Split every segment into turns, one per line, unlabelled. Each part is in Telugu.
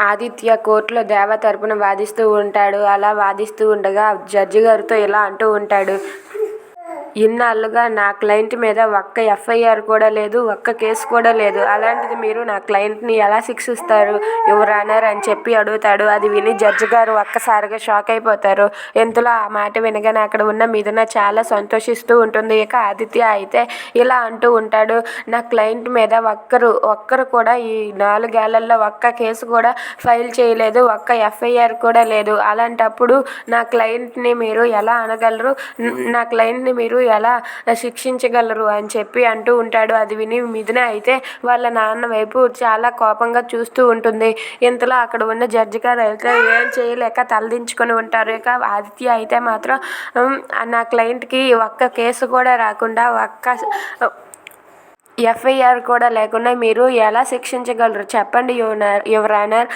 ఆదిత్య కోర్టులో దేవ తరపున వాదిస్తూ ఉంటాడు. అలా వాదిస్తూ ఉండగా జడ్జి గారితో ఇలా అంటూ ఉంటాడు. ఇన్నాళ్ళుగా నా క్లయింట్ మీద ఒక్క ఎఫ్ఐఆర్ కూడా లేదు ఒక్క కేసు కూడా లేదు. అలాంటిది మీరు నా క్లయింట్ని ఎలా శిక్షిస్తారు? యువర్ ఆనర్ అని చెప్పి అడుగుతాడు. అది విని జడ్జి గారు ఒక్కసారిగా షాక్ అయిపోతారు. ఇంతలో ఆ మాట వినగానే అక్కడ ఉన్న మిథున చాలా సంతోషిస్తూ ఉంటుంది. ఇక ఆదిత్య అయితే ఇలా అంటూ ఉంటాడు. నా క్లయింట్ మీద ఒక్కరు ఒక్కరు కూడా ఈ నాలుగేళ్ళలో ఒక్క కేసు కూడా ఫైల్ చేయలేదు ఒక్క ఎఫ్ఐఆర్ కూడా లేదు. అలాంటప్పుడు నా క్లయింట్ని మీరు ఎలా అనగలరు? నా క్లయింట్ని మీరు ఎలా శిక్షించగలరు అని చెప్పి అంటూ ఉంటాడు. అది విని మిథున అయితే వాళ్ళ నాన్న వైపు చాలా కోపంగా చూస్తూ ఉంటుంది. ఇంతలో అక్కడ ఉన్న జడ్జి గారు అయితే ఏం చేయలేక తలదించుకొని ఉంటారు. ఇక ఆదిత్య అయితే మాత్రం నా క్లయింట్కి ఒక్క కేసు కూడా రాకుండా ఒక్క ఎఫ్ఐఆర్ కూడా లేకుండా మీరు ఎలా శిక్షించగలరు? చెప్పండి యువనర్ యువరానర్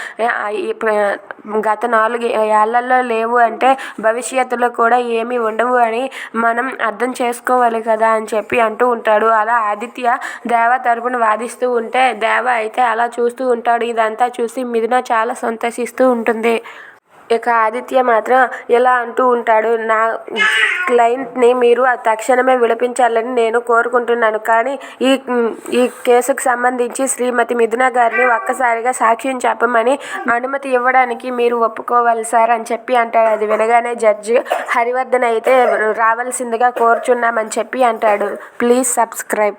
గత నాలుగు ఏళ్ళలో లేవు అంటే భవిష్యత్తులో కూడా ఏమీ ఉండవు అని మనం అర్థం చేసుకోవాలి కదా అని చెప్పి అంటూ ఉంటాడు. అలా ఆదిత్య దేవ తరపున వాదిస్తూ ఉంటే దేవ అయితే అలా చూస్తూ ఉంటాడు. ఇదంతా చూసి మిథున చాలా సంతోషిస్తూ ఉంటుంది. ఇక ఆదిత్య మాత్రం ఇలా అంటూ ఉంటాడు నా క్లయింట్ని మీరు తక్షణమే విడిపించాలని నేను కోరుకుంటున్నాను. కానీ ఈ ఈ కేసుకు సంబంధించి శ్రీమతి మిథున గారిని ఒక్కసారిగా సాక్ష్యం చెప్పమని అనుమతి ఇవ్వడానికి మీరు ఒప్పుకోవాలి సార్ అని చెప్పి అంటాడు. అది వినగానే జడ్జి హరివర్ధన్ అయితే రావాల్సిందిగా కోరుచున్నామని చెప్పి అంటాడు. Please subscribe.